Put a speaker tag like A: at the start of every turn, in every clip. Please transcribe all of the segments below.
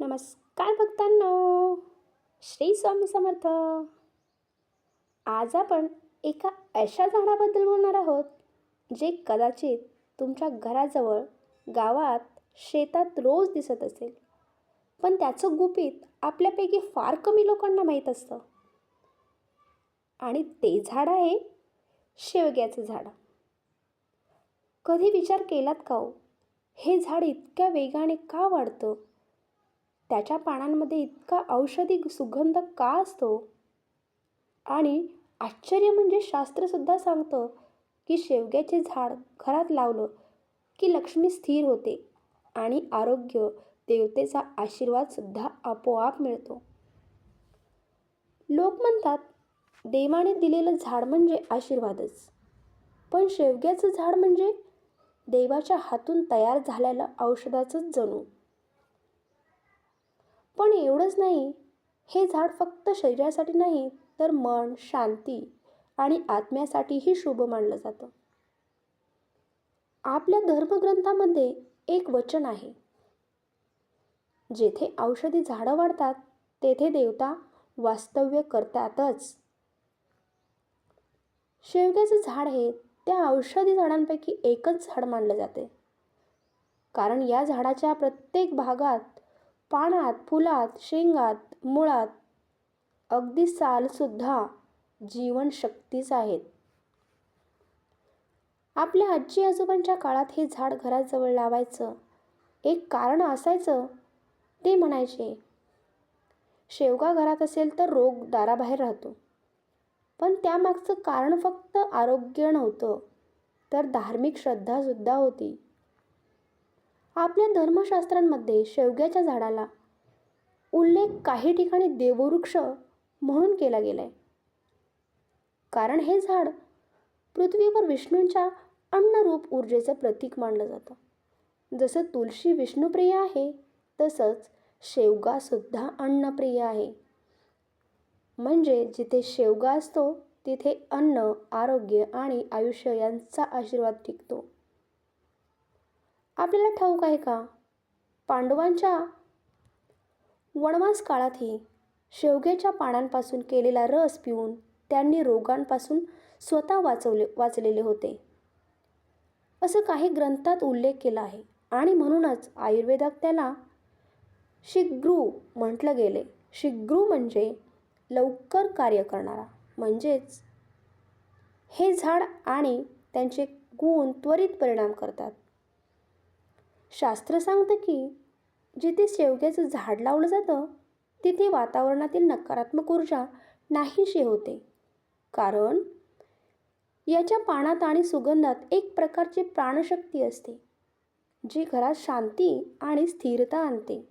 A: नमस्कार भक्तांनो. श्री स्वामी समर्थ. आज आपण एका अशा झाडाबद्दल बोलणार आहोत जे कदाचित तुमच्या घराजवळ गावात शेतात रोज दिसत असेल. पण त्याचं गुपित आपल्यापैकी फार कमी लोकांना माहीत असतं. आणि ते झाड आहे शेवग्याचं झाड. कधी विचार केलात का हो? हे झाड इतक्या वेगाने का वाढतं? त्याच्या पानांमध्ये इतका औषधी सुगंध का असतो? आणि आश्चर्य म्हणजे शास्त्रसुद्धा सांगतं की शेवग्याचे झाड घरात लावलं की लक्ष्मी स्थिर होते आणि आरोग्य देवतेचा आशीर्वादसुद्धा आपोआप मिळतो. लोक म्हणतात देवाने दिलेलं झाड म्हणजे आशीर्वादच. पण शेवग्याचं झाड म्हणजे देवाच्या हातून तयार झालेलं औषधाचंच जणू. पण एवढंच नाही. हे झाड फक्त शरीरासाठी नाही तर मन शांती आणि आत्म्यासाठीही शुभ मानलं जातं. आपल्या धर्मग्रंथामध्ये एक वचन आहे. जेथे औषधी झाडं वाढतात तेथे देवता वास्तव्य करतातच. शेवग्याचं झाड हे त्या औषधी झाडांपैकी एकच झाड मानलं जाते. कारण या झाडाच्या प्रत्येक भागात पानात फुलात शेंगात मुळात अगदी सालसुद्धा जीवनशक्तीच आहेत. आपल्या आजी आजोबांच्या काळात हे झाड घराजवळ लावायचं एक कारण असायचं ते म्हणायचे शेवगा घरात असेल तर रोग दाराबाहेर राहतो. पण त्यामागचं कारण फक्त आरोग्य नव्हतं तर धार्मिक श्रद्धासुद्धा होती. आपल्या धर्मशास्त्रांमध्ये शेवग्याच्या झाडाला उल्लेख काही ठिकाणी देववृक्ष म्हणून केला गेला आहे कारण हे झाड पृथ्वीवर विष्णूंच्या अन्नरूप ऊर्जेचं प्रतीक मानलं जातं. जसं तुलसी विष्णुप्रिय आहे तसंच शेवगासुद्धा अन्नप्रिय आहे. म्हणजे जिथे शेवगा असतो तिथे अन्न आरोग्य आणि आयुष्य यांचा आशीर्वाद टिकतो. आपल्याला ठाऊक आहे का? पांडवांच्या वणवास काळातही शेवग्याच्या पानांपासून केलेला रस पिऊन त्यांनी रोगांपासून स्वतः वाचवले वाचलेले होते. असं काही ग्रंथात उल्लेख केला आहे आणि म्हणूनच आयुर्वेदात त्याला शिग्रू म्हटलं गेले. शिग्रू म्हणजे लवकर कार्य करणारा. म्हणजेच हे झाड आणि त्यांचे गुण त्वरित परिणाम करतात. शास्त्र सांगतं की जिथे शेवग्याचं झाड लावलं जातं तिथे वातावरणातील नकारात्मक ऊर्जा नाहीशी होते. कारण याच्या पानात आणि सुगंधात एक प्रकारची प्राणशक्ती असते जी घरात शांती आणि स्थिरता आणते.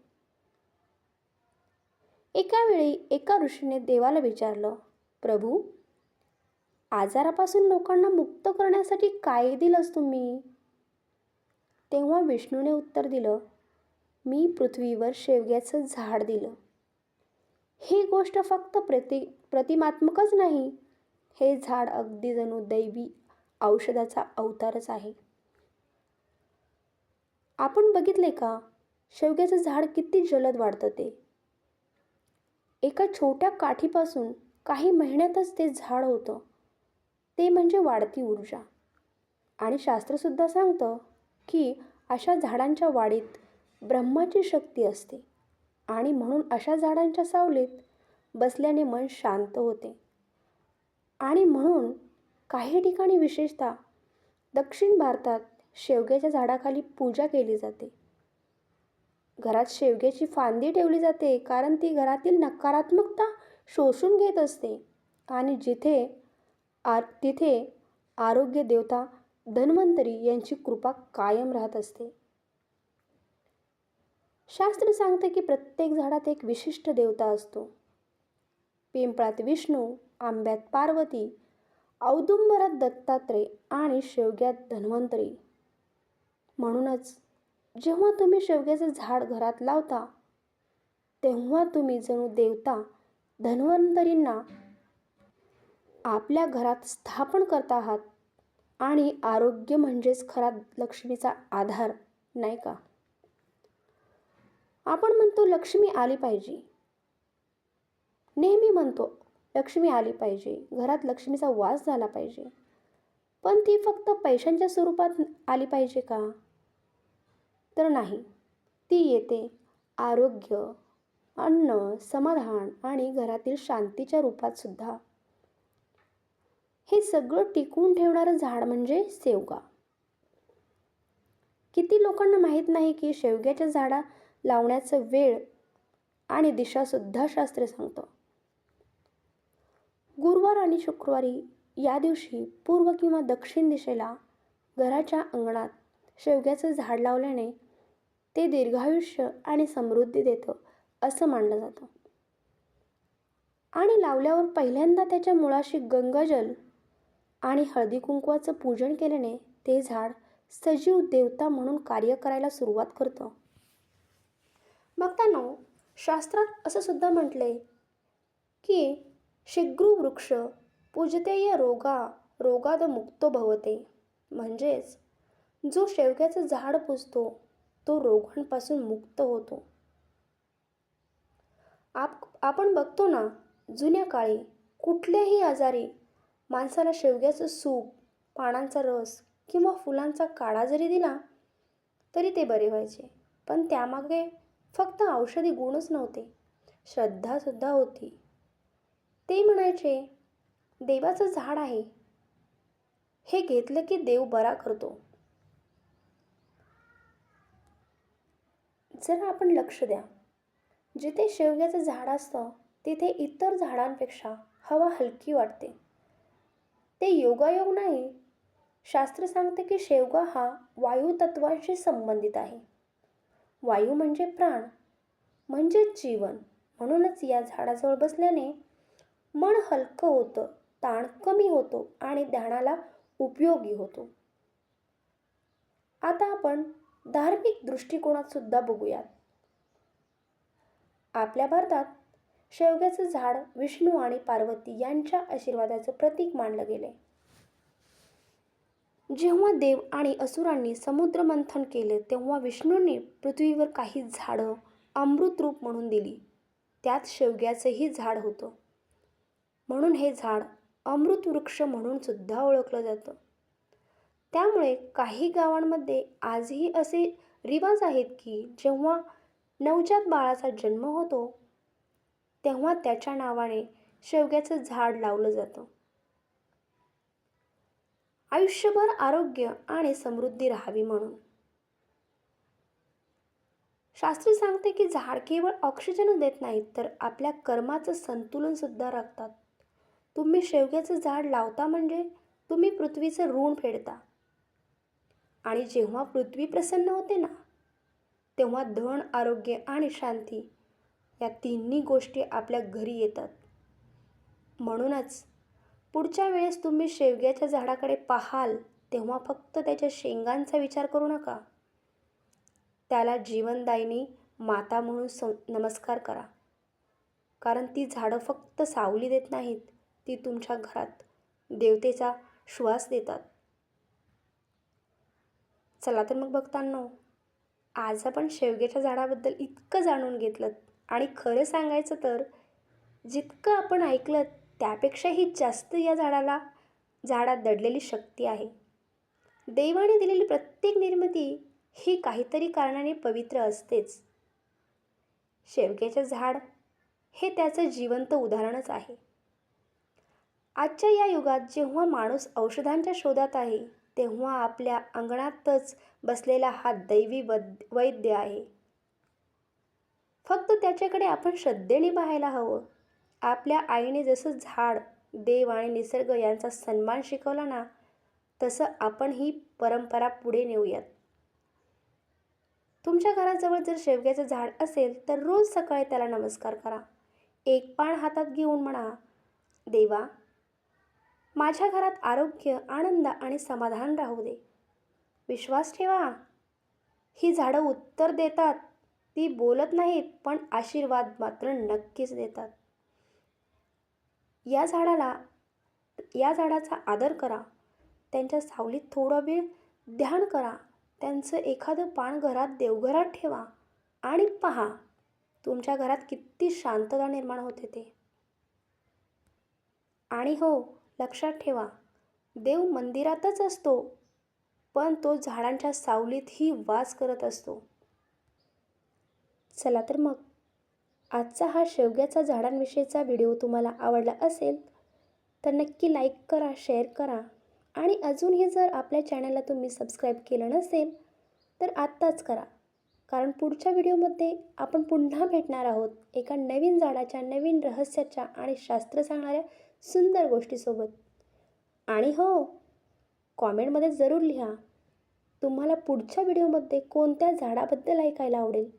A: एका वेळी एका ऋषीने देवाला विचारलं प्रभू आजारापासून लोकांना मुक्त करण्यासाठी काय दिलंस तुम्ही? तेव्हा विष्णूने उत्तर दिलं मी पृथ्वीवर शेवग्याचं झाड दिलं. ही गोष्ट फक्त प्रति प्रतिमात्मकच नाही हे झाड अगदी जणू दैवी औषधाचा अवतारच आहे. आपण बघितले का शेवग्याचं झाड किती जलद वाढतं ते? एका छोट्या काठीपासून काही महिन्यातच ते झाड होतं. ते म्हणजे वाढती ऊर्जा. आणि शास्त्रसुद्धा सांगतं की अशा झाडांच्या वाढीत ब्रह्माची शक्ती असते. आणि म्हणून अशा झाडांच्या सावलीत बसल्याने मन शांत होते. आणि म्हणून काही ठिकाणी विशेषतः दक्षिण भारतात शेवग्याच्या झाडाखाली पूजा केली जाते. घरात शेवग्याची फांदी ठेवली जाते कारण ती घरातील नकारात्मकता शोषून घेत असते. आणि जिथे आर तिथे आरोग्य देवता धन्वंतरी यांची कृपा कायम राहत असते. शास्त्र सांगते की प्रत्येक झाडात एक विशिष्ट देवता असतो. पिंपळात विष्णू आंब्यात पार्वती औदुंबरात दत्तात्रय आणि शेवग्यात धन्वंतरी. म्हणूनच जेव्हा तुम्ही शेवग्याचं झाड घरात लावता तेव्हा तुम्ही जणू देवता धन्वंतरींना आपल्या घरात स्थापन करत आहात. आणि आरोग्य म्हणजेच खरा लक्ष्मीचा आधार नाही का? आपण म्हणतो लक्ष्मी आली पाहिजे. नेहमी म्हणतो लक्ष्मी आली पाहिजे. घरात लक्ष्मीचा वास झाला पाहिजे. पण ती फक्त पैशांच्या स्वरूपात आली पाहिजे का? तर नाही. ती येते आरोग्य अन्न समाधान आणि घरातील शांतीच्या रूपात सुद्धा. हे सगळं टिकवून ठेवणारं झाड म्हणजे शेवगा. किती लोकांना माहीत नाही की शेवग्याच्या झाडा लावण्याचं वेळ आणि दिशासुद्धा शास्त्र सांगतं. गुरुवार आणि शुक्रवारी या दिवशी पूर्व किंवा दक्षिण दिशेला घराच्या अंगणात शेवग्याचं झाड लावल्याने ते दीर्घायुष्य आणि समृद्धी देतं असं मानलं जातं. आणि लावल्यावर पहिल्यांदा त्याच्या मुळाशी गंगाजल आणि हळदी कुंकवाचं पूजन केल्याने ते झाड सजीव देवता म्हणून कार्य करायला सुरुवात करतं. बघताना शास्त्रात असं सुद्धा म्हटलंय की शिग्रू वृक्ष पूजतेय रोगा रोगाद मुक्तो भवते. म्हणजेच जो शेवग्याचं झाड पुजतो तो रोगांपासून मुक्त होतो. आप आपण बघतो ना जुन्या काळी कुठल्याही आजारी माणसाला शेवग्याचं सूप पानांचा रस किंवा फुलांचा काढा जरी दिला तरी ते बरे व्हायचे. पण त्यामागे फक्त औषधी गुणच नव्हते. श्रद्धासुद्धा होती. ते म्हणायचे देवाचं झाड आहे. हे घेतलं की देव बरा करतो. जर आपण लक्ष द्या. जिथे शेवग्याचं झाड असतं तिथे इतर झाडांपेक्षा हवा हलकी वाटते. ते योगायोग नाही. शास्त्र सांगते की शेवगा हा वायुतत्वांशी संबंधित आहे. वायू म्हणजे प्राण म्हणजेच जीवन. म्हणूनच या झाडाजवळ बसल्याने मन हलकं होतं ताण कमी होतो आणि ध्यानाला उपयोगी होतो. आता आपण धार्मिक दृष्टिकोनात सुद्धा बघूयात. आपल्या भारतात शेवग्याचं झाड विष्णू आणि पार्वती यांच्या आशीर्वादाचं प्रतीक मानलं गेले जेव्हा देव आणि असुरांनी समुद्र मंथन केले तेव्हा विष्णूंनी पृथ्वीवर काही झाडं अमृत रूप म्हणून दिली. त्यात शेवग्याचंही झाड होतं. म्हणून हे झाड अमृत वृक्ष म्हणून सुद्धा ओळखलं जातं. त्यामुळे काही गावांमध्ये आजही असे रिवाज आहेत की जेव्हा नवजात बाळाचा जन्म होतो तेव्हा त्याच्या नावाने शेवग्याचं झाड लावलं जातं. आयुष्यभर आरोग्य आणि समृद्धी राहावी म्हणून. शास्त्री सांगते की झाड केवळ ऑक्सिजनच देत नाहीत तर आपल्या कर्माचं संतुलन सुद्धा राखतात. तुम्ही शेवग्याचं झाड लावता म्हणजे तुम्ही पृथ्वीचं ऋण फेडता. आणि जेव्हा पृथ्वी प्रसन्न होते ना तेव्हा धन आरोग्य आणि शांती या तिन्ही गोष्टी आपल्या घरी येतात. म्हणूनच पुढच्या वेळेस तुम्ही शेवग्याच्या झाडाकडे पाहाल तेव्हा फक्त त्याच्या शेंगांचा विचार करू नका. त्याला जीवनदायिनी माता म्हणून सं नमस्कार करा. कारण ती झाडं फक्त सावली देत नाहीत ती तुमच्या घरात देवतेचा श्वास देतात. चला तर मग बघताना आज आपण शेवग्याच्या झाडाबद्दल इतकं जाणून घेतलं आणि खरं सांगायचं तर जितकं आपण ऐकलं त्यापेक्षाही जास्त या झाडाला झाडात दडलेली शक्ती आहे. देवाने दिलेली प्रत्येक निर्मिती ही काहीतरी कारणाने पवित्र असतेच. शेवग्याचं झाड हे त्याचं जिवंत उदाहरणच आहे. आजच्या या युगात जेव्हा माणूस औषधांच्या शोधात आहे तेव्हा आपल्या अंगणातच बसलेला हा दैवी वद वैद्य आहे. फक्त त्याच्याकडे आपण श्रद्धेने पाहायला हवं. आपल्या आईने जसं झाड देव आणि निसर्ग यांचा सन्मान शिकवला ना तसं आपण ही परंपरा पुढे नेऊयात. तुमच्या घराजवळ जर शेवग्याचं झाड असेल तर रोज सकाळी त्याला नमस्कार करा. एक पान हातात घेऊन म्हणा देवा माझ्या घरात आरोग्य आनंद आणि समाधान राहू दे. विश्वास ठेवा. ही झाडं उत्तर देतात. ती बोलत नाहीत पण आशीर्वाद मात्र नक्कीच देतात. या झाडाला या झाडाचा आदर करा. त्यांच्या सावलीत थोडा वेळ ध्यान करा. त्यांचं एखादं पान घरात देवघरात ठेवा आणि पहा तुमच्या घरात किती शांतता निर्माण होते ते. आणि हो लक्षात ठेवा देव मंदिरातच असतो पण तो झाडांच्या सावलीतही वास करत असतो. चला तर मग. आजचा हा शेवग्याचा झाडांविषयीचा व्हिडिओ तुम्हाला आवडला असेल तर नक्की लाईक करा शेअर करा. आणि अजूनही जर आपल्या चॅनलला तुम्ही सबस्क्राईब केलं नसेल तर आत्ताच करा. कारण पुढच्या व्हिडिओमध्ये आपण पुन्हा भेटणार आहोत एका नवीन झाडाच्या नवीन रहस्याच्या आणि शास्त्र सांगणाऱ्या सुंदर गोष्टीसोबत. आणि हो कॉमेंटमध्ये जरूर लिहा. तुम्हाला पुढच्या व्हिडिओमध्ये कोणत्या झाडाबद्दल ऐकायला आवडेल?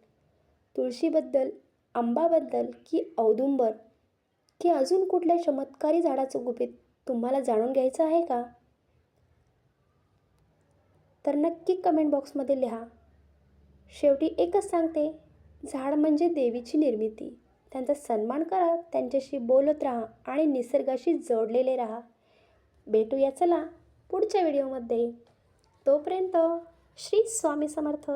A: तुळशीबद्दल आंबाबद्दल की औदुंबर की अजून कुठल्या चमत्कारी झाडाचं गुपित तुम्हाला जाणून घ्यायचं आहे का? तर नक्की कमेंट बॉक्समध्ये लिहा. शेवटी एकच सांगते झाड म्हणजे देवीची निर्मिती. त्यांचा सन्मान करा त्यांच्याशी बोलत राहा आणि निसर्गाशी जोडलेले राहा. भेटूया चला पुढच्या व्हिडिओमध्ये तोपर्यंत श्री स्वामी समर्थ.